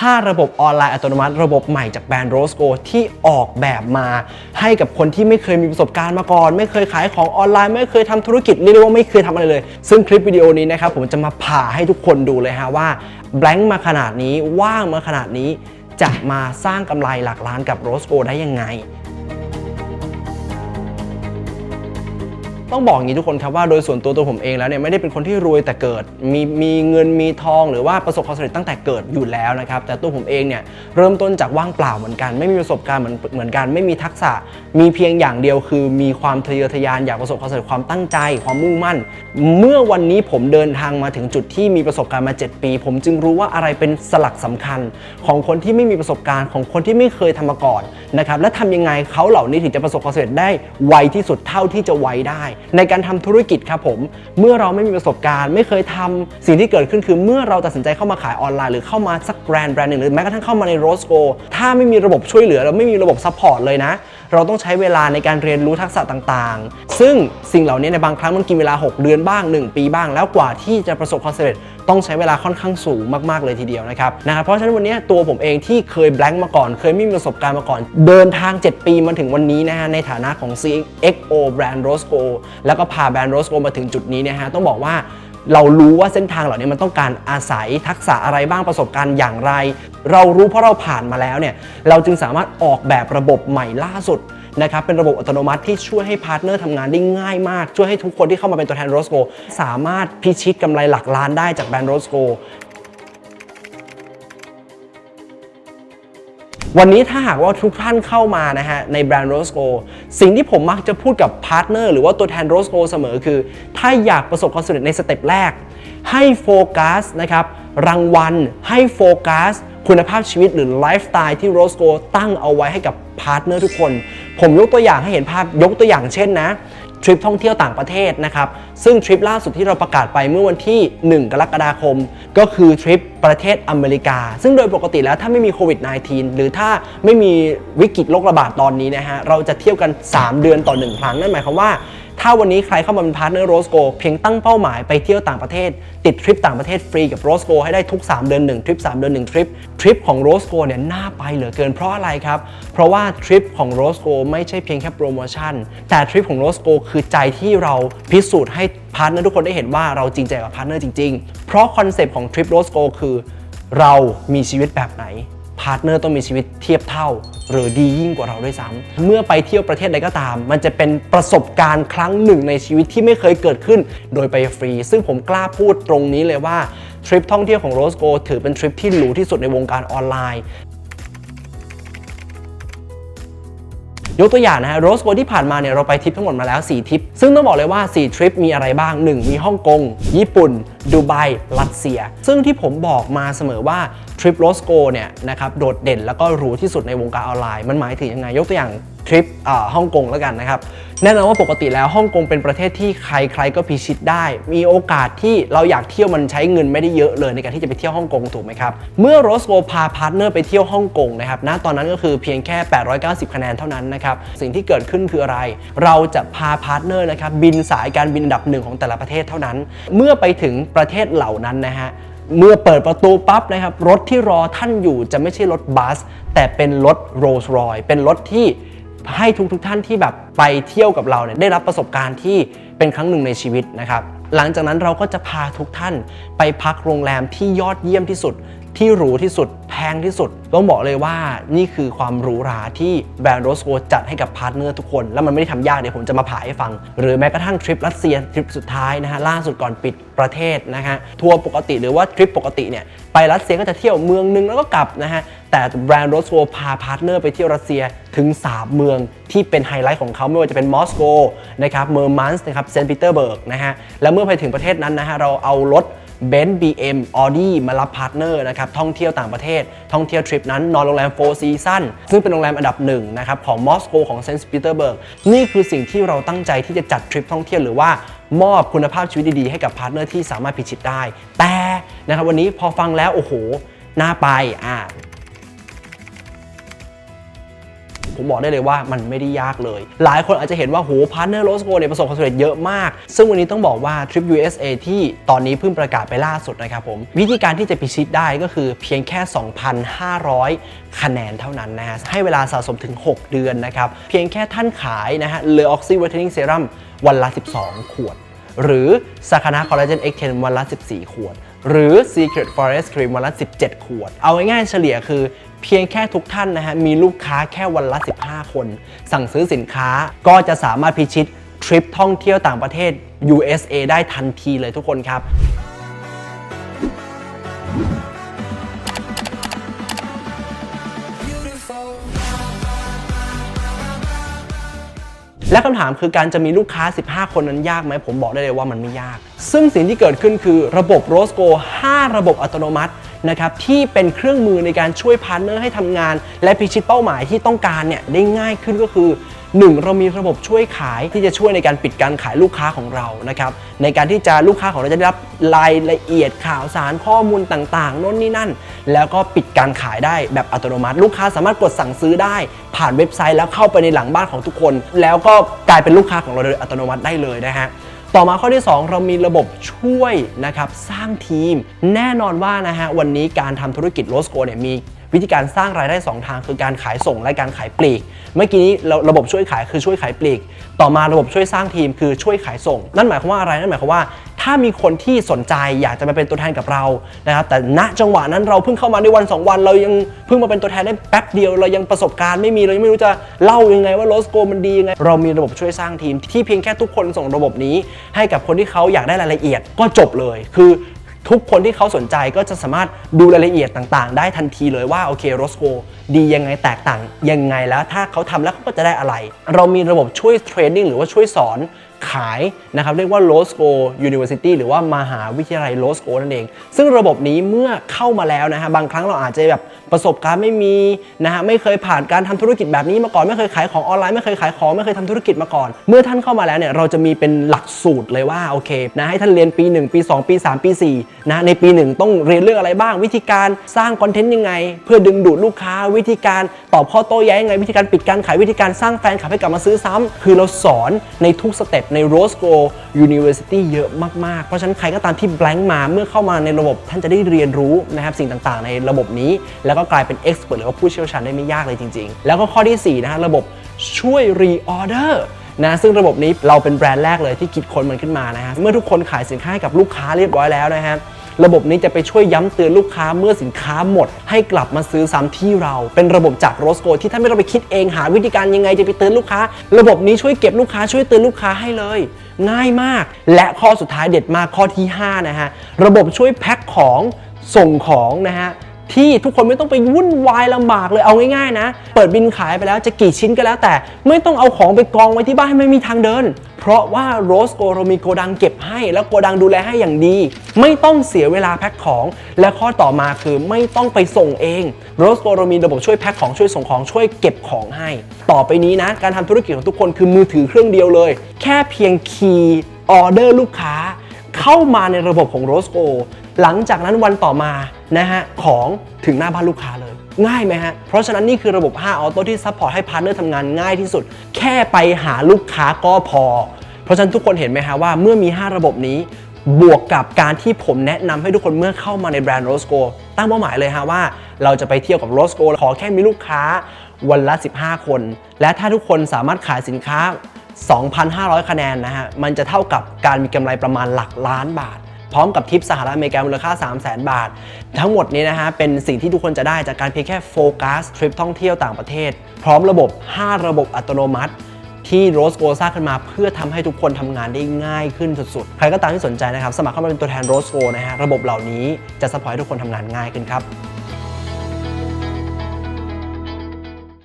5 ระบบออนไลน์อัตโนมัติ ระบบใหม่จากแบรนด์โรสโกที่ออกแบบมา ให้กับคนที่ไม่เคยมีประสบการณ์มาก่อน ไม่เคยขายของออนไลน์ ไม่เคยทำธุรกิจเรียกว่าไม่เคยทำอะไรเลย ซึ่งคลิปวิดีโอนี้นะครับผมจะมาผ่าให้ทุกคนดูเลยฮะว่าแบงค์มาขนาดนี้ว่างมาขนาดนี้จะมาสร้างกำไรหลักล้านกับโรสโกได้ยังไง ต้องบอกอย่างนี้ทุกคนครับว่าโดยส่วนตัวตัวผมเองแล้วเนี่ยไม่ได้เป็นคนที่รวยแต่เกิด มีมีเงินมีทองหรือว่าประสบความสำเร็จตั้งแต่เกิดอยู่แล้วนะครับแต่ตัวผมเองเนี่ยเริ่มต้นจากว่างเปล่าเหมือนกัน ไม่มีประสบการณ์เหมือนเหมือนกัน ไม่มีทักษะ มีเพียงอย่างเดียวคือ มีความทะเยอทะยานอยากประสบความสำเร็จความตั้งใจ ความมุ่งมั่น เมื่อวันนี้ผมเดินทางมาถึงจุดที่มีประสบการณ์มา 7 ปี ผมจึงรู้ว่าอะไรเป็นสลักสำคัญ ของคนที่ไม่มีประสบการณ์ของคนที่ไม่เคยทำมาก่อนนะครับและทำยังไงเขาเหล่านี้ถึงจะประสบความสำเร็จได้ไวที่สุดเท่าที่จะไวได้ในการทำธุรกิจครับผม เมื่อเราไม่มีประสบการณ์ ไม่เคยทำสิ่งที่เกิดขึ้นคือ เมื่อเราตัดสินใจเข้ามาขายออนไลน์หรือเข้ามาสักแบรนด์แบรนด์หนึ่งหรือแม้กระทั่งเข้ามาในโรสโกถ้าไม่มีระบบช่วยเหลือเราไม่มีระบบซัพพอร์ตเลยนะ เราต้องใช้เวลาในการเรียนรู้ทักษะต่างๆ ซึ่งสิ่งเหล่านี้ในบางครั้งมันกินเวลา 6 เดือนบ้าง 1 ปีบ้าง แล้วกว่าที่จะประสบความสำเร็จ ต้องใช้เวลาค่อนข้างสูงมากๆเลยทีเดียวนะครับนะครับเพราะฉะนั้นวันนี้ตัวผมเองที่เคยแบงค์มาก่อน เคยไม่มีประสบการณ์มาก่อน เดินทาง 7 ปีมาถึงวันนี้นะฮะในฐานะของ CXO แบรนด์ Rosco แล้วก็พาแบรนด์ Rosco มาถึงจุดนี้นะฮะต้องบอกว่าเรารู้ว่าเส้นทางเหล่านี้มันต้องการอาศัยทักษะอะไรบ้างประสบการณ์อย่างไร เรารู้เพราะเราผ่านมาแล้วเนี่ยเราจึงสามารถออกแบบระบบใหม่ล่าสุด นะครับเป็นระบบอัตโนมัติที่ช่วยให้พาร์ทเนอร์ทำงานได้ง่ายมาก ช่วยให้ทุกคนที่เข้ามาเป็นตัวแทนโรสโกสามารถพิชิตกำไรหลักล้านได้จากแบรนด์โรสโกวันนี้ถ้าหากว่าทุกท่านเข้ามานะฮะในแบรนด์โรสโกสิ่งที่ผมมักจะพูดกับพาร์ทเนอร์หรือว่าตัวแทนโรสโกเสมอคือ ถ้าอยากประสบความสำเร็จในสเต็ปแรก ให้โฟกัสนะครับรางวัลให้โฟกัสคุณภาพชีวิตหรือไลฟ์สไตล์ที่โรสโกตั้งเอาไว้ให้กับพาร์ทเนอร์ทุกคน ผมยกตัวอย่างให้เห็นภาพยกตัวอย่างเช่นนะทริปท่องเที่ยวต่างประเทศนะครับ ซึ่งทริปล่าสุดที่เราประกาศไปเมื่อวันที่ 1 กรกฎาคม ก็คือทริปประเทศอเมริกา ซึ่งโดยปกติแล้วถ้าไม่มีโควิด -19 หรือถ้าไม่มีวิกฤตโรคระบาดตอนนี้นะฮะ เราจะเที่ยวกัน 3 เดือนต่อ 1 ครั้ง นั่นหมายความว่า ถ้าวันนี้ใครเข้ามาเป็นพาร์ทเนอร์โรสโกเพียงตั้งเป้าหมายไปเที่ยวต่างประเทศ ติดทริปต่างประเทศฟรีกับโรสโกให้ได้ทุก 3 เดือน 1 ทริป 3 เดือน 1 ทริป ทริปของโรสโกเนี่ยน่าไปเหลือเกินเพราะอะไรครับ เพราะว่าทริปของโรสโกไม่ใช่เพียงแค่โปรโมชั่น แต่ทริปของโรสโกคือใจที่เราพิสูจน์ให้พาร์ทเนอร์ทุกคนได้เห็นว่าเราจริงใจกับพาร์ทเนอร์จริง ๆ เพราะคอนเซปต์ของทริปโรสโกคือเรามีชีวิตแบบไหน พาร์ทเนอร์ต้องมีชีวิตเทียบเท่า หรือดียิ่งกว่าเราด้วยซ้ำเมื่อไปเที่ยวประเทศใดก็ตาม มันจะเป็นประสบการณ์ครั้งหนึ่งในชีวิตที่ไม่เคยเกิดขึ้น โดยไปฟรี ซึ่งผมกล้าพูดตรงนี้เลยว่าทริปท่องเที่ยวของโรสโกถือเป็นทริปที่หรูที่สุดในวงการออนไลน์ ยกตัวอย่างนะฮะโรสโกที่ผ่านมาเนี่ยเราไปทริปทั้งหมดมาแล้ว 4 ทริป ซึ่งต้องบอกเลยว่า 4 ทริปมีอะไรบ้าง 1 มีฮ่องกง ญี่ปุ่น ดูไบ รัสเซีย ซึ่งที่ผมบอกมาเสมอว่าทริปโรสโกเนี่ยนะครับโดดเด่นแล้วก็หรูที่สุดในวงการออนไลน์ มันหมายถึงยังไงยกตัวอย่าง ทริปฮ่องกงแล้วกันนะครับแน่นอนว่าปกติแล้วฮ่องกงเป็นประเทศที่ใครๆก็พิชิตได้ มีโอกาสที่เราอยากเที่ยวมันใช้เงินไม่ได้เยอะเลยในการที่จะไปเที่ยวฮ่องกงถูกไหมครับเมื่อโรสโกพาพาร์ทเนอร์ไปเที่ยวฮ่องกงนะครับณตอนนั้นก็คือเพียงแค่ 890 คะแนนเท่านั้นนะครับสิ่งที่เกิดขึ้นคืออะไร เราจะพาพาร์ทเนอร์นะครับบินสายการบินอันดับหนึ่งของแต่ละประเทศเท่านั้น เมื่อไปถึงประเทศเหล่านั้นนะฮะเมื่อเปิดประตูปั๊บนะครับรถที่รอท่านอยู่จะไม่ใช่รถบัส แต่เป็นรถโรลส์รอยเป็นรถที่ ให้ทุกทท่านที่แบบไปเที่ยวกับเราเนี่ยได้รับประสบการณ์ที่เป็นครั้งหนึ่งในชีวิตนะครับหลังจากนั้นเราก็จะพาทุกท่านไปพักโรงแรมที่ยอดเยี่ยมที่สุด ที่หรูที่สุดแพงที่สุด ต้องบอกเลยว่านี่คือความหรูหราที่แบรนด์โรสโกจัดให้กับพาร์ทเนอร์ทุกคน แล้วมันไม่ได้ทำยากเดี๋ยวผมจะมาผ่าให้ฟัง หรือแม้กระทั่งทริปรัสเซียทริปสุดท้ายนะฮะล่าสุดก่อนปิดประเทศนะฮะทัวร์ปกติหรือว่าทริปปกติเนี่ยไปรัสเซียก็จะเที่ยวเมืองนึงแล้วก็กลับนะฮะแต่แบรนด์โรสโกพาพาร์ทเนอร์ไปเที่ยวรัสเซียถึง 3 เมืองที่เป็นไฮไลท์ของเขาไม่ว่าจะเป็นมอสโกนะครับเมอร์มันส์นะครับเซนต์ปีเตอร์เบิร์กนะฮะแล้วเมื่อไปถึงประเทศนั้นนะฮะเราเอารถ เบนซ์บีเอ็มออดี้มารับพาร์ทเนอร์นะครับท่องเที่ยวต่างประเทศ ท่องเที่ยวทริปนั้นนอนโรงแรมโฟร์ซีซั่นซึ่งเป็นโรงแรมอันดับหนึ่งนะครับของมอสโกของเซนต์ปีเตอร์เบิร์กนี่คือสิ่งที่เราตั้งใจที่จะจัดทริปท่องเที่ยวหรือว่ามอบคุณภาพชีวิตดีๆให้กับพาร์ทเนอร์ที่สามารถพิชิตได้ แต่นะครับวันนี้พอฟังแล้วโอ้โหน่าไปอ่า ผมบอกได้เลยว่ามันไม่ได้ยากเลย หลายคนอาจจะเห็นว่าโหพาร์ทเนอร์โรสโกเนี่ยประสบความสำเร็จเยอะมาก ซึ่งวันนี้ต้องบอกว่าทริป USA ที่ตอนนี้เพิ่งประกาศไปล่าสุดนะครับผม วิธีการที่จะพิชิตได้ก็คือเพียงแค่ 2,500 คะแนนเท่านั้นนะฮะให้เวลาสะสมถึง 6 เดือนนะครับ เพียงแค่ท่านขายนะฮะเลอออกซิเวทเทนนิ่งเซรั่มวันละ 12 ขวด หรือซาคานาคอลลาเจน X10 วันละ 14 ขวด หรือ Secret Forest Cream วันละ 17 ขวด เอาง่ายๆเฉลี่ยคือเพียงแค่ทุกท่านนะฮะ มีลูกค้าแค่วันละ 15 คน สั่งซื้อสินค้าก็จะสามารถพิชิตทริปท่องเที่ยวต่างประเทศ USA ได้ทันทีเลยทุกคนครับ และคำถามคือการจะมีลูกค้า 15 คนนั้นยากไหมผมบอกได้เลยว่ามันไม่ยาก ซึ่งสิ่งที่เกิดขึ้นคือระบบ Rosco 5ระบบอัตโนมัตินะครับที่เป็นเครื่องมือในการช่วยพาร์ทเนอร์ให้ทำงาน และพิชิตเป้าหมายที่ต้องการเนี่ยได้ง่ายขึ้นก็คือ 1 เรามีระบบช่วยขายที่จะช่วยในการปิดการขายลูกค้าของเรานะครับในการที่จะลูกค้าของเราจะได้รับรายละเอียดข่าวสารข้อมูลต่างๆน่นนี่นั่น แล้วก็ปิดการขายได้แบบอัตโนมัติ ลูกค้าสามารถกดสั่งซื้อได้ ผ่านเว็บไซต์แล้วเข้าไปในหลังบ้านของทุกคน แล้วก็กลายเป็นลูกค้าของเราโดยอัตโนมัติได้เลยนะฮะต่อมาข้อที่ 2 เรามีระบบช่วยนะครับสร้างทีม แน่นอนว่านะฮะวันนี้การทำธุรกิจโลสโกเนี่ยมี วิธีการสร้างรายได้ 2 ทางคือการขายส่งและการขายปลีก เมื่อกี้นี้เราระบบช่วยขายคือช่วยขายปลีก ต่อมาระบบช่วยสร้างทีมคือช่วยขายส่ง นั่นหมายความว่าอะไรนั่นหมายความว่าถ้ามีคนที่สนใจอยากจะมาเป็นตัวแทนกับเรานะครับแต่ณจังหวะนั้นเราเพิ่งเข้ามาในวัน 2 วัน เรายังเพิ่งมาเป็นตัวแทนได้แป๊บเดียวเรายังประสบการณ์ไม่มีเรายังไม่รู้จะเล่ายังไงว่าโลสโกมันดียังไงเรามีระบบช่วยสร้างทีม ที่เพียงแค่ทุกคนส่งระบบนี้ ให้กับคนที่เขาอยากได้รายละเอียดก็จบเลย คือ ทุกคนที่เขาสนใจก็จะสามารถดูรายละเอียดต่างๆ ได้ทันทีเลยว่าโอเคโรสโกดียังไงแตกต่างยังไงแล้วถ้าเขาทำแล้วเขาก็จะได้อะไร เรามีระบบช่วยเทรนนิ่งหรือว่าช่วยสอน ขายนะครับเรียกว่า Low Score University หรือว่ามหาวิทยาลัย Low Score นั่นเอง ซึ่งระบบนี้เมื่อเข้ามาแล้วนะฮะบางครั้งเราอาจจะแบบประสบการณ์ไม่มีนะฮะไม่เคยผ่านการทำธุรกิจแบบนี้มาก่อนไม่เคยขายของออนไลน์ไม่เคยขายของไม่เคยทำธุรกิจมาก่อน เมื่อท่านเข้ามาแล้วเนี่ยเราจะมีเป็นหลักสูตรเลยว่าโอเคนะให้ท่านเรียนปี 1 ปี 2 ปี 3 ปี 4 นะในปี 1 ต้องเรียนเรื่องอะไรบ้าง วิธีการสร้างคอนเทนต์ยังไง เพื่อดึงดูดลูกค้า วิธีการตอบข้อโต้แย้งยังไง วิธีการปิดการขายวิธีการสร้างแฟนคลับให้กลับมาซื้อซ้ำคือเราสอนในทุกสเต็ปใน Rose Go University เยอะมาก ๆ เพราะฉะนั้นใครก็ตามที่ blank มาเมื่อเข้ามาในระบบท่านจะได้เรียนรู้นะครับสิ่งต่าง ๆ ในระบบนี้ แล้วก็กลายเป็น expert หรือว่าผู้เชี่ยวชาญได้ไม่ยากเลยจริง ๆ แล้วก็ข้อที่ 4 นะฮะระบบช่วย reorder นะซึ่งระบบนี้เราเป็นแบรนด์แรกเลยที่คิดค้นมันขึ้นมานะฮะเมื่อทุกคนขายสินค้าให้กับลูกค้าเรียบร้อยแล้วนะฮะ ระบบนี้จะไปช่วยย้ำเตือนลูกค้าเมื่อสินค้าหมด ให้กลับมาซื้อซ้ำที่เรา เป็นระบบจากโรสโกที่ท่านไม่ต้องไปคิดเองหาวิธีการยังไงจะไปเตือนลูกค้า ระบบนี้ช่วยเก็บลูกค้าช่วยเตือนลูกค้าให้เลย ง่ายมาก และข้อสุดท้ายเด็ดมากข้อที่ห้านะฮะระบบช่วยแพ็คของส่งของนะฮะ ที่ทุกคนไม่ต้องไปวุ่นวายลำบากเลยเอาง่ายๆนะ เปิดบินขายไปแล้วจะกี่ชิ้นก็แล้วแต่ ไม่ต้องเอาของไปกองไว้ที่บ้านให้ไม่มีทางเดิน เพราะว่าโรสโกเรามีโกดังเก็บให้ แล้วโกดังดูแลให้อย่างดี ไม่ต้องเสียเวลาแพ็คของ และข้อต่อมาคือไม่ต้องไปส่งเองโรสโกเรามีระบบช่วยแพ็คของช่วยส่งของช่วยเก็บของให้ ต่อไปนี้นะ การทำธุรกิจของทุกคนคือมือถือเครื่องเดียวเลย แค่เพียงคีย์ออเดอร์ลูกค้า เข้ามาในระบบของโรสโกหลังจากนั้นวันต่อมานะฮะของถึงหน้าบ้านลูกค้าเลย ง่ายไหมฮะ เพราะฉะนั้นนี่คือระบบ 5 ออโต้ที่ซัพพอร์ตให้พาร์ทเนอร์ทำงานง่ายที่สุด แค่ไปหาลูกค้าก็พอ เพราะฉะนั้นทุกคนเห็นไหมฮะว่าเมื่อมี 5 ระบบนี้บวกกับการที่ผมแนะนำให้ทุกคนเมื่อเข้ามาในแบรนด์โรสโกตั้งเป้าหมายเลยฮะว่าเราจะไปเที่ยวกับโรสโกขอแค่มีลูกค้าวันละ 15 คน และถ้าทุกคนสามารถขายสินค้า 2,500 คะแนนนะฮะ มันจะเท่ากับการมีกำไรประมาณหลักล้านบาท พร้อมกับทิปสหรัฐอเมริกามูลค่า 3 0 0 0 0 0บาท ทั้งหมดนี้นะฮะ เป็นสิ่งที่ทุกคนจะได้จากการเพียงแค่โฟกัสทริปท่องเที่ยวต่างประเทศ พร้อมระบบ 5 ระบบอัตโนมัติที่โรสโกสร้างขึ้นมาเพื่อทำให้ทุกคนทำงานได้ง่ายขึ้นสุดๆ ใครก็ตามที่สนใจนะครับ สมัครเข้ามาเป็นตัวแทนโรสโกนะฮะ ระบบเหล่านี้จะสปอร์ตให้ทุกคนทำงานง่ายขึ้นครับ